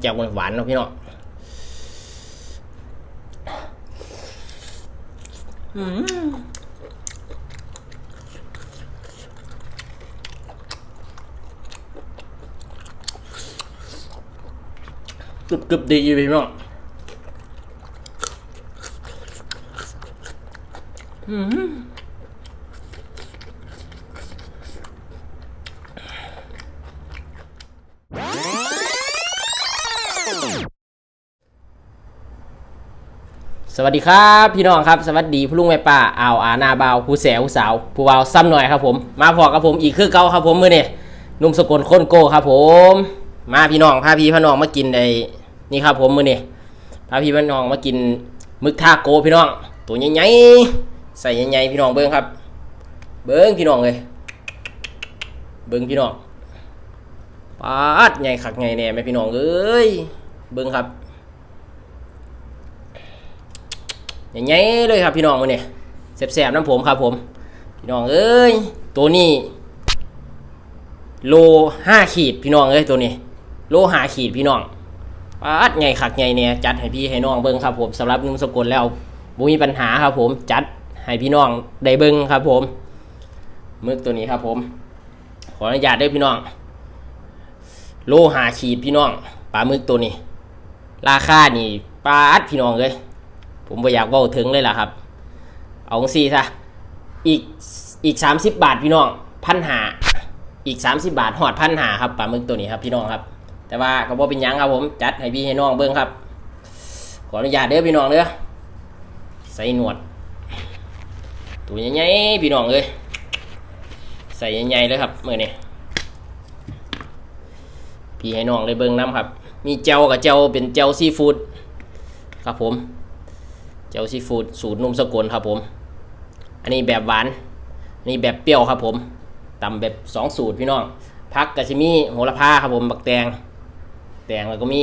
แจ่วหวานๆเนาะพี่น้องอืมกรึบกรึบดีอยู่พี่น้องอืม สวัสดีครับพี่น้องครับสวัสดีผู้ลุงแม่ป้าอ่าวอาหนาบาวผู้แสวผู้สาวผู้วาวซ้ำหน่อยครับผม มาพอกับผมอีกคือเก่าครับผมมือเนี่หนุ่มสกลค้นโก้ครับผม มาพี่น้องพาพี่พาน้องมากินไอ้นี่ครับผมมือเนี่ยพาพี่พาน้องมากินมึกทาโกพี่น้อง ตัวใหญ่ๆใส่ใหญ่ๆพี่น้องเบิ้งครับ เบิ้งพี่น้องเลยเบิ้งพี่น้องปาดใหญ่ขักใหญ่แน่แม่พี่น้องเอ้ยเบิ้งครับ อย่างไงเลยครับพี่น้องมันเนี่ยแสบๆน้ำผมครับผม พี่น้องเอ้ยตัวนี้โลห้าขีดพี่น้องเอ้ยตัวนี้ โลห้าขีดพี่น้องปัดไงขักไงเนี่ยจัดให้พี่ให้น้องเบิ้งครับผมสำหรับนุ่มสกุลแล้วบ่มีปัญหาครับผมจัดให้พี่น้องได้เบิ้งครับผมมึกตัวนี้ครับผม ขออนุญาตด้วยพี่น้อง โลหาขีดพี่น้องปลาหมึกตัวนี้ ราคานี่ปาอัดพี่น้องเลย ผมบ่อยากเว่าถึงเลยล่ะครับ เอาสี่ซะอีกอีกสามสิบบาทพี่น้องพันหาอีกสามสิบาทหอดพันหาครับปลาหมึกตัวนี้ครับพี่น้องครับ แต่ว่าก็บ่เป็นหยังครับผมจัดให้พี่ให้น้องเบิ้งครับ ขออนุญาตเด้อพี่น้องเด้อใส่หนวด ตัวใหญ่ๆพี่น้องเลยใส่ใหญ่ๆเลยครับมือนี้พี่ให้น้องเลยเบิ้งน้ำครับ มีเจลกับเจลเป็นเจลซีฟู้ดครับผม เจ้าซีฟู้ดสูตรนมสกุลครับผม อันนี้แบบหวาน อันนี้แบบเปรี้ยวครับผมตำแบบสองสูตรพี่น้องพักกะชิมีโหระพาครับผมบักแตง แตงแล้วก็มี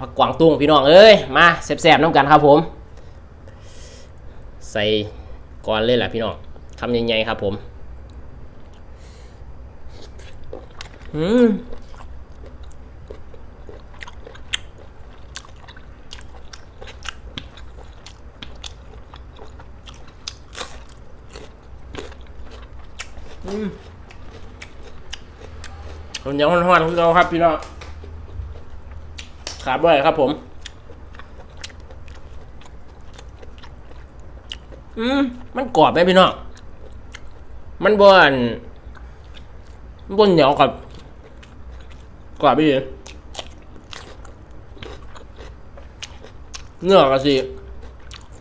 ผักกวางตุ้งพี่น้องเอ้ยมาแซ่บๆน้ำกันครับผม ใส่ก่อนเลยแหละพี่น้องคำใหญ่ๆครับผม อืม คนยังห้อนๆคือเราครับพี่น้องขาดบ่อยครับผม อืมมันกรอบไหมพี่น้องมันบนมันบนเหนียวครับกรอบพี่เนื้อก็สิ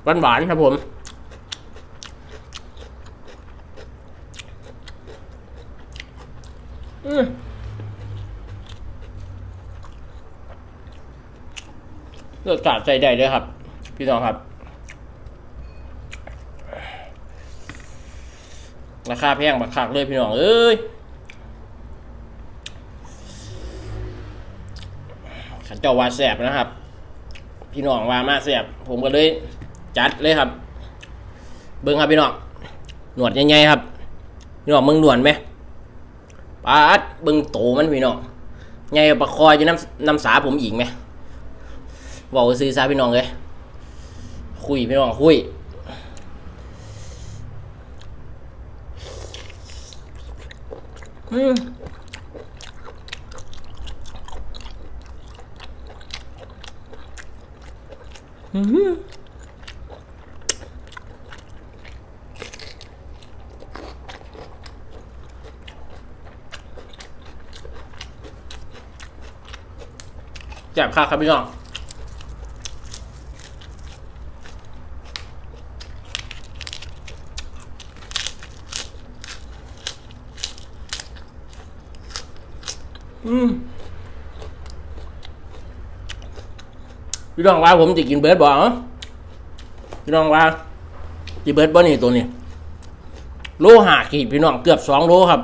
หวานๆครับผม เลือกกาดใจได้ด้วยครับ พี่น้องครับ ราคาแพงบักคักเลยพี่น้องเอ้ยขันเจ้าว่าแสบนะครับ พี่น้องว่ามาแสบผมก็เลยจัดเลยครับ เบิ้งครับพี่น้องหนวดใหญ่ๆครับ พี่น้องมึงหนวดไหมปาดเบึงโตมันพี่น้องไงประคอยอยู่น้ำน้ำสาผมอีกไหม บอกว่าซื้อซาพี่น้องเลยคุยพี่น้องคุยอืมอืมแจ่บค่าครับพี่น้อง อืมพี่น้องว่าผมจะกินเบิร์ดบ่เหรอพี่น้องว่าจีเบิร์ดบ่นี่ตัวนี้ โลหะขีดพี่น้องเกือบสองโลครับ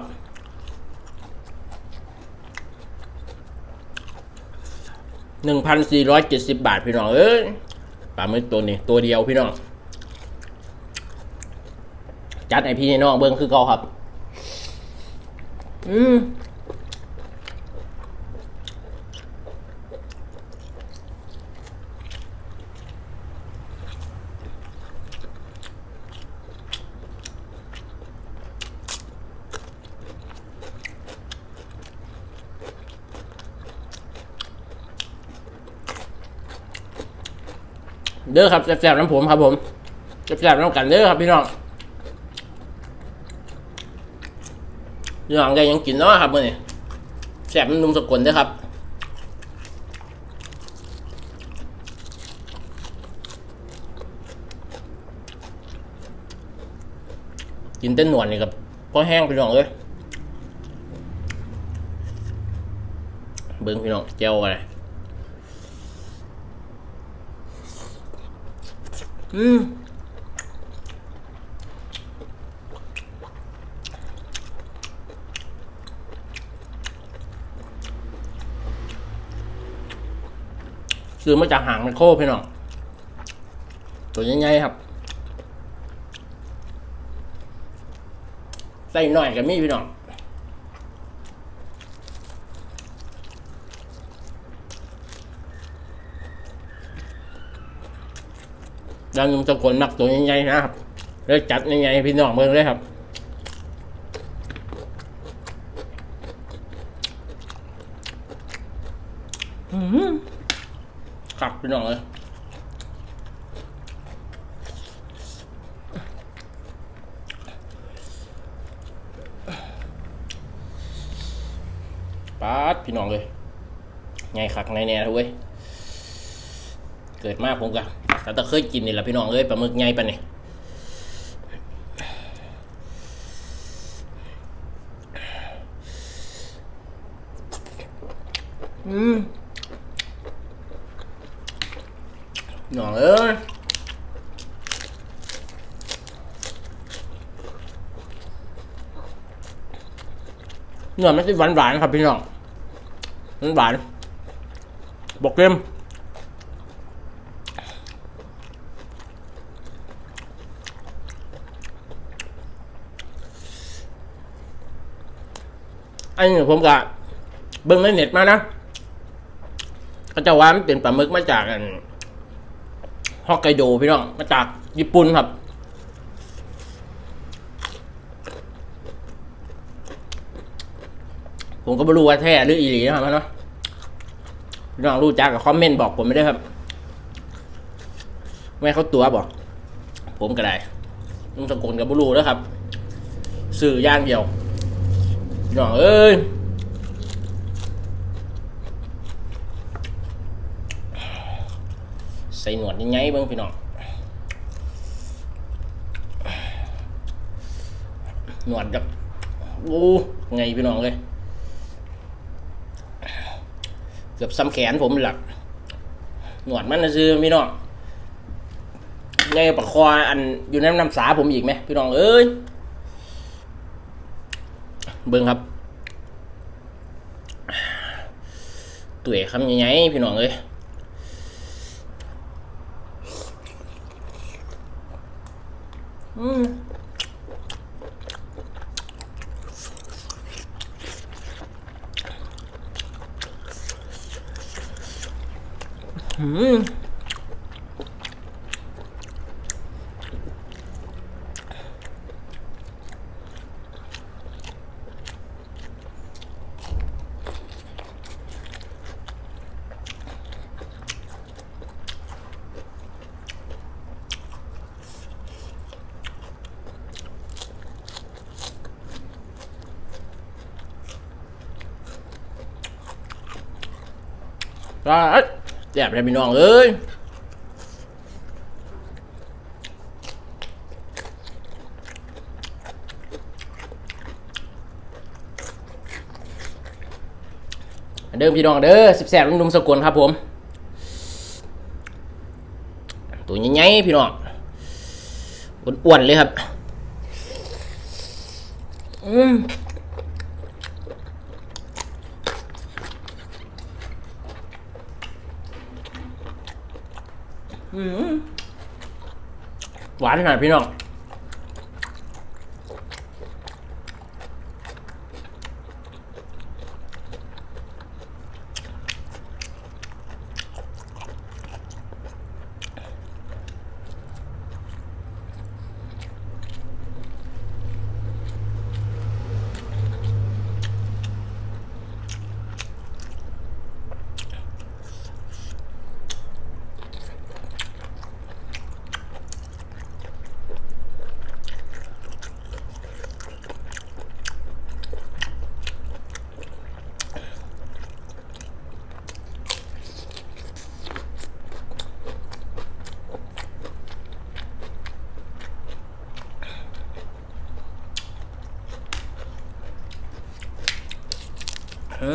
หนึ่งพันสี่ร้อยเจ็ดสิบบาทพี่น้องเอ้ยปลาหมึกตัวนี้ ตัวเดียวพี่น้อง จัดให้พี่น้องเบิ้งคือเก่าครับ อืม เด้อครับแซ่บๆน้ำผมครับผมแซ่บๆน้ำกันเด้อครับพี่น้องพี่น้องยังกินเนาะครับมื่อนี้แซ่บมันนุ่มสกุลเด้อครับกินเต้นหนวดนี่กับพอแห้งพี่น้องเอ้ยเบิ้งพี่น้องเจ้าอะไร อืมซื้อมาจากหางไมโครพี่น้อง ตัวใหญ่ๆครับ ใส่หน่อยกับมีพี่น้อง ดังยมตะกนมักตัวใหญ่ๆนะครับเลยจัดใหญ่ๆให้พี่น้องเบิ่งเลยครับอืมขับพี่น้องเลยปาดพี่น้องเลยไงคักไงแน่ทุกเว้ย เกิดมากผมกะ แต่ตะเคยกินนี่แหละพี่น้องเอ้ยปลาหมึกไงปะเนี่ยอืมพี่น้องเอ้ยเนื้อมันจะหวานหวานๆครับพี่น้องมันหวานบอกเค็ม อันนี้ผมก็เบิ่งในเน็ตมานะก็จะว่ามันเป็นปลาหมึกมาจากฮอกไกโดพี่น้องมาจากญี่ปุ่นครับ ผมก็ไม่รู้ว่าแท้หรืออีหลีนะครับเนาะพี่น้องรู้จักกับคอมเมนต์บอกผมไม่ได้ครับไม่เขาตัวบอก ผมก็ได้ลุงสกุลกับบุรูแล้วครับ สื่อย่างเดียว พี่น้องเอ้ยใส่หนวดยังไงเบิ่งพี่น้องหนวดกับโอ้ไงพี่น้องเลยเกือบซ้ำแขนผมหลักหนวดมันนะซื้อพี่น้องไงปากคออันอยู่ในน้ำสาผมอีกไหมพี่น้องเอ้ย เบิ่งครับตุ๋ยคำใหญ่ๆพี่น้องเอ้ยอืมอืม ก็แซ่บเลยพี่น้องเอ้ยเดิมพี่น้องเด้อสิบแสบนุ่มสกุลครับผม ตัวใหญ่ๆพี่น้องอ้วนๆเลยครับ อืม หวานขนาดพี่น้อง อ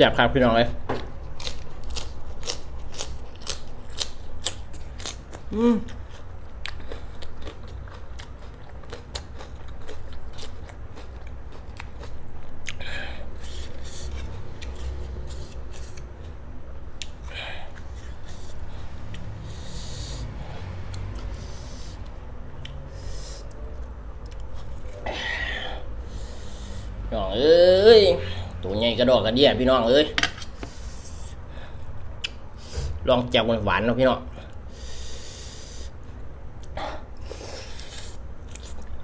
จ็บครับพี่น้องเลยอืมพี่น้องเอ้ย ตัวใหญ่ กระดอกกระเดี่ยพี่น้องเอ้ยลองแจ่วหวานๆนะพี่น้อง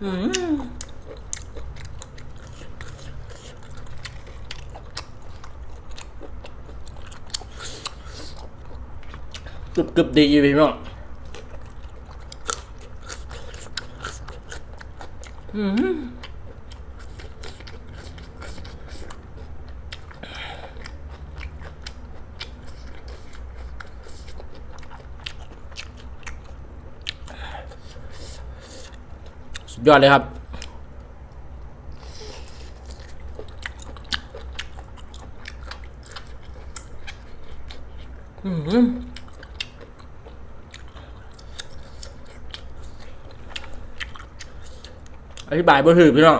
อืมกึบกึบๆดีอยู่พี่น้องอืม สุดยอดเลยครับ อืมอธิบายบ่ถือพี่น้อง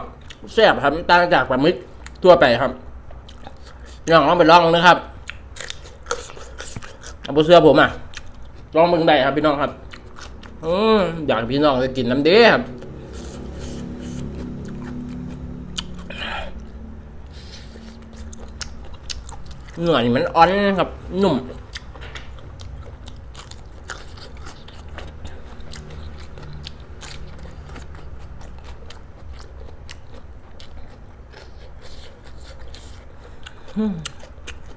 แซ่บครับต่างจากปลาหมึกทั่วไปครับน้องลองไปลองนะครับเอาไปเสื้อผมอะลองมึงได้ครับพี่น้องครับ อืมอยากพี่น้องจะกินน้ำเด้ครับ เนื้อนี่มันอ่อนครับนุ่ม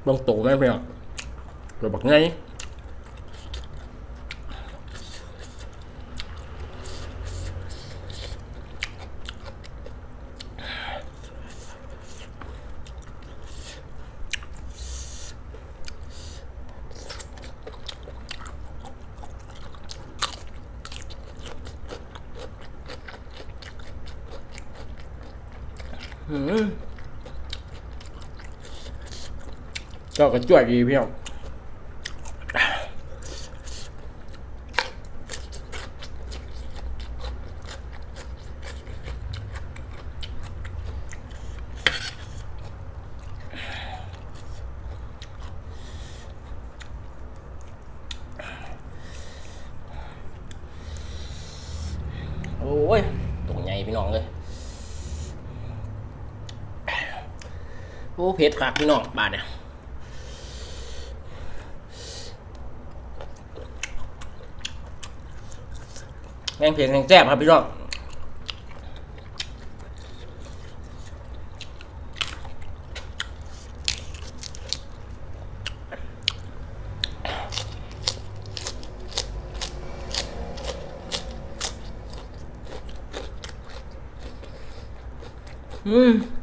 บางตูไหมเพียงเราบอกไง เจ้าก็กระจวยดีพี่น้องโอ้ยตรงใหญ่พี่น้องเลย โอ้เพชรคักพี่น้องบาทเนี่ยแมงเพชรแมงแซ่บครับพี่น้องอืม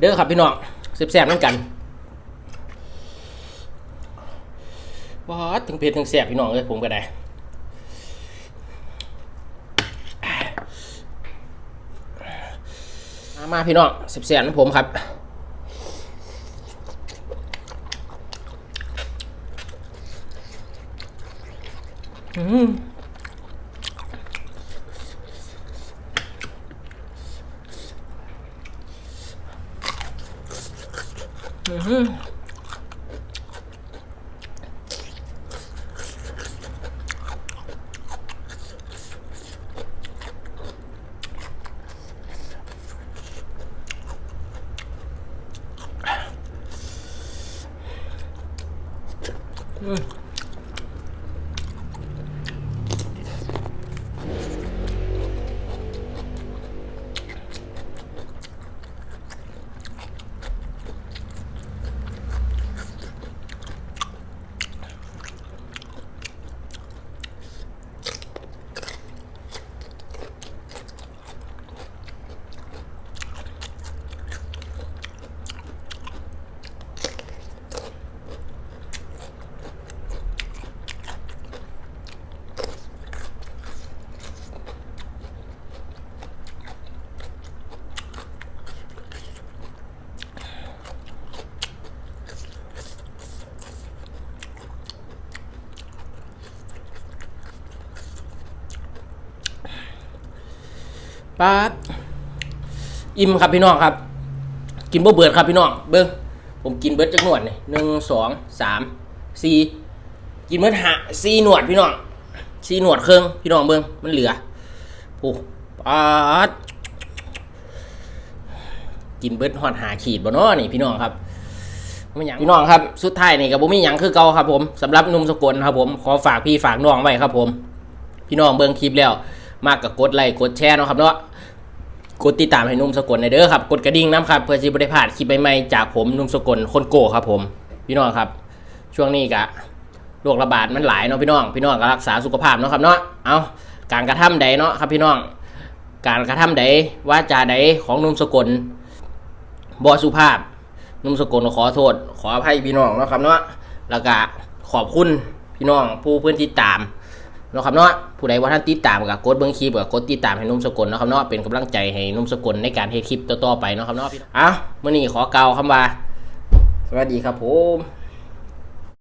เด้อครับพี่น้องแซ่บๆนั่นกันว้าถึงเผ็ดถึงแซ่บพี่น้องเลยผมก็ได้มามาพี่น้องแซ่บๆนั่นผมครับอืม Ugh. ปาดอิ่มครับพี่น้องครับ กินบ่เบิดครับพี่น้องเบิ้งผมกินเบิดจักหนวดนี่หนึ่งสองสามสี่กินเบิดหาสี่หนวดพี่น้องสี่หนวดเครื่องพี่น้องเบิ้งมันเหลือโอ้ปาดกินเบิดหอดหาขีดบ่เนาะนี่พี่น้องครับไม่หยังพี่น้องครับ สุดท้ายนี่กับผมมีหยังคือเก่าครับ ผมสำหรับหนุ่มสกลครับ ผมขอฝากพี่ฝากน้องไว้ครับ ผม พี่น้องเบิ่งคลิปแล้ว มากกับกดไลค์กดแชร์เนาะครับเนาะ กดติดตามให้นุ่มสกลในเด้อครับ กดกระดิ่งน้ำครับ เพื่อสิบได้พลาดคลิปใหม่ๆจากผมนุ่มสกลคนโก้ครับผม พี่น้องครับ ช่วงนี้กะโรคระบาดมันหลายเนาะพี่น้อง พี่น้องก็รักษาสุขภาพเนาะครับเนาะ เอาการกระทำใดเนาะครับพี่น้อง การกระทำใดว่าจาใดของนุ่มสกลบอสุภาพนุ่มสกลขอโทษ ขออภัยพี่น้องเนาะครับเนาะ แล้วก็ขอบคุณพี่น้องผู้เพื่อนติดตาม นาะครับเนาะผู้ใดว่าท่านติดตามกับกดเบิ้งคลิปกับกดติดตามให้นุ่มสกลเนาะครับเนาะเป็นกำลังใจให้นุ่มสกลในการเทคลิปต่อๆไปเนาะครับเนาะอะมื่อนี้ขอกล่าวคำว่า สวัสดีครับผม